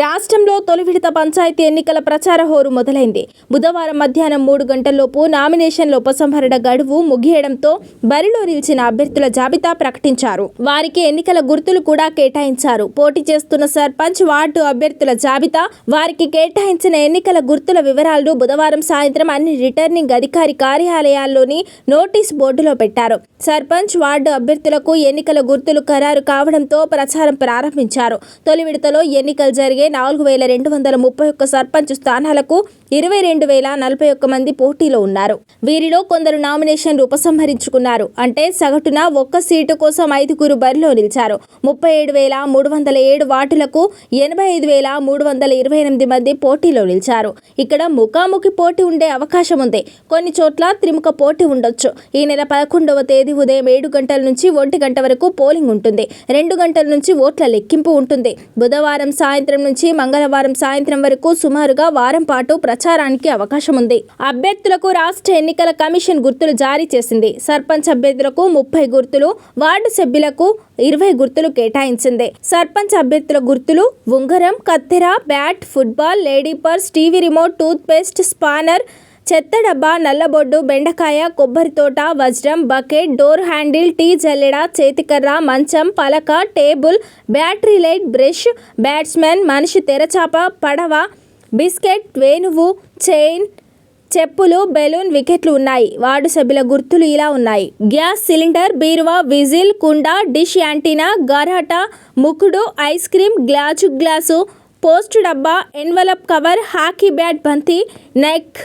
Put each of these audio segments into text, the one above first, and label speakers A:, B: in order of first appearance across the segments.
A: రాష్ట్రంలో తొలి విడత పంచాయతీ ఎన్నికల ప్రచార హోరు మొదలైంది. బుధవారం మధ్యాహ్నం మూడు గంటల్లోపు నామినేషన్ల ఉపసంహరణ గడువు ముగియడంతో బరిలో నిలిచిన అభ్యర్థుల జాబితా ప్రకటించారు. వారికి ఎన్నికల గుర్తులు కూడా కేటాయించారు. పోటీ చేస్తున్న సర్పంచ్ వార్డు అభ్యర్థుల జాబితా వారికి కేటాయించిన ఎన్నికల గుర్తుల వివరాలను బుధవారం సాయంత్రం అన్ని రిటర్నింగ్ అధికారి కార్యాలయాల్లోని నోటీస్ బోర్డులో పెట్టారు. సర్పంచ్ వార్డు అభ్యర్థులకు ఎన్నికల గుర్తులు ఖరారు కావడంతో ప్రచారం ప్రారంభించారు. తొలి విడతలో ఎన్నికలు జరిగే నాలుగు వేల రెండు వందల ముప్పై ఒక్క సర్పంచ్ స్థానాలకు ఇరవై రెండు వేల నలభై ఒక్క మంది పోటీలో ఉన్నారు. వీరిలో కొందరు నామినేషన్లు ఉపసంహరించుకున్నారు. అంటే సగటున ఒక్క సీటు కోసం ఐదుగురు బరిలో నిలిచారు. ముప్పై ఏడు వేల మూడు వందల ఏడు వార్డులకు ఎనభై ఐదు వేల మూడు వందల ఇరవై ఎనిమిది మంది పోటీలో నిలిచారు. ఇక్కడ ముఖాముఖి పోటీ ఉండే అవకాశం ఉంది. కొన్ని చోట్ల త్రిముఖ పోటీ ఉండొచ్చు. ఈ నెల పదకొండవ తేదీ ఉదయం ఏడు గంటల నుంచి ఒంటి గంట వరకు పోలింగ్ ఉంటుంది. రెండు గంటల నుంచి ఓట్ల లెక్కింపు ఉంటుంది. బుధవారం సాయంత్రం నుంచి మంగళవారం సాయంత్రం వరకు సుమారుగా వారం పాటు ప్రచారానికి అవకాశం ఉంది అభ్యర్థులకు రాష్ట్ర ఎన్నికల కమిషన్ గుర్తులు జారీ చేసింది. సర్పంచ్ అభ్యర్థులకు ముప్పై గుర్తులు వార్డు సభ్యులకు ఇరవై గుర్తులు కేటాయించింది. సర్పంచ్ అభ్యర్థుల గుర్తులు ఉంగరం కత్తెర bat football lady purse TV remote toothpaste spanner చెత్త డబ్బా నల్లబొడ్డు బెండకాయ కొబ్బరి తోట వజ్రం బకెట్ డోర్ హ్యాండిల్ టీ జల్లెడ చేతికర్ర మంచం పలక table battery light brush batsmen మనిషి తెరచాప పడవ బిస్కెట్ వేణువు చైన్ చెప్పులు బెలూన్ వికెట్లు ఉన్నాయి. వార్డు సభ్యుల గుర్తులు ఇలా ఉన్నాయి. గ్యాస్ సిలిండర్ బీరువా విజిల్ కుండ డిష్ యాంటీనా గరాటా ముకుడు ice cream glass glass post డబ్బా ఎన్వలప్ కవర్ హాకీ బ్యాట్ బంతి నెక్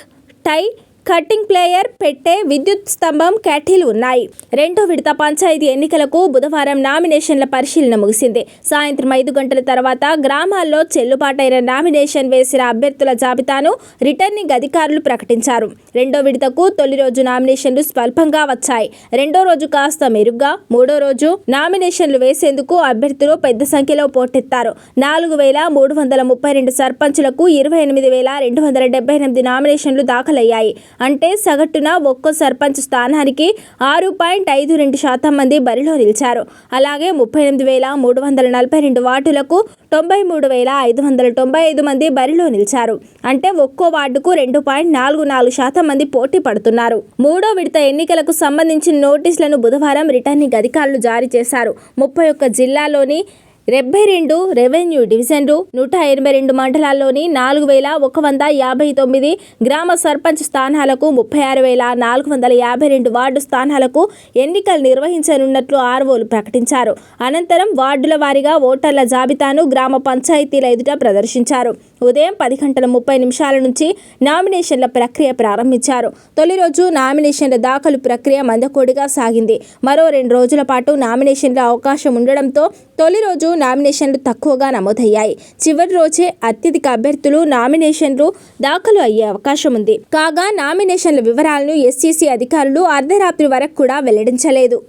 A: టై కట్టింగ్ ప్లేయర్ పెట్టే విద్యుత్ స్తంభం క్యాటిల్ ఉన్నాయి. రెండో విడత పంచాయతీ ఎన్నికలకు బుధవారం నామినేషన్ల పరిశీలన ముగిసింది. సాయంత్రం ఐదు గంటల తర్వాత గ్రామాల్లో చెల్లుబాటైన నామినేషన్ వేసిన అభ్యర్థుల జాబితాను రిటర్నింగ్ అధికారులు ప్రకటించారు. రెండో విడతకు తొలి రోజు నామినేషన్లు స్వల్పంగా వచ్చాయి. రెండో రోజు కాస్త మెరుగ్గా మూడో రోజు నామినేషన్లు వేసేందుకు అభ్యర్థులు పెద్ద సంఖ్యలో పోటెత్తారు. నాలుగు వేల మూడు వందల ముప్పై రెండు సర్పంచులకు ఇరవై ఎనిమిది వేల రెండు వందల డెబ్బై ఎనిమిది నామినేషన్లు దాఖలయ్యాయి. అంటే సగటున ఒక్కో సర్పంచ్ స్థానానికి ఆరు పాయింట్ ఐదు రెండు శాతం మంది బరిలో నిలిచారు. అలాగే ముప్పై ఎనిమిది వేల మూడు వందల నలభై రెండు వార్డులకు తొంభై మూడు వేల ఐదు వందల తొంభై ఐదు మంది బరిలో నిలిచారు. అంటే ఒక్కో వార్డుకు రెండు పాయింట్ నాలుగు నాలుగు శాతం మంది పోటీ పడుతున్నారు. మూడో విడత ఎన్నికలకు సంబంధించిన నోటీసులను బుధవారం రిటర్నింగ్ అధికారులు జారీ చేశారు. ముప్పై ఒక్క జిల్లాలోని డెబ్బై రెండు రెవెన్యూ డివిజన్లు నూట ఎనభై రెండు మండలాల్లోని నాలుగు వేల ఒక వంద యాభై తొమ్మిది గ్రామ సర్పంచ్ స్థానాలకు ముప్పై ఆరు వేల నాలుగు వందల యాభై రెండు వార్డు స్థానాలకు ఎన్నికలు నిర్వహించనున్నట్లు ఆర్వోలు ప్రకటించారు. అనంతరం వార్డుల వారీగా ఓటర్ల జాబితాను గ్రామ పంచాయతీల ఎదుట ప్రదర్శించారు. ఉదయం పది గంటల ముప్పై నిమిషాల నుంచి నామినేషన్ల ప్రక్రియ ప్రారంభించారు. తొలి రోజు నామినేషన్ల దాఖలు ప్రక్రియ మందకోడిగా సాగింది. మరో రెండు రోజుల పాటు నామినేషన్ల అవకాశం ఉండడంతో తొలి రోజు నామినేషన్లు తక్కువగా నమోదయ్యాయి. చివరి రోజే అత్యధిక అభ్యర్థులు నామినేషన్లు దాఖలు అయ్యే అవకాశం ఉంది. కాగా నామినేషన్ల వివరాలను ఎస్సీసీ అధికారులు అర్ధరాత్రి వరకు కూడా వెల్లడించలేదు.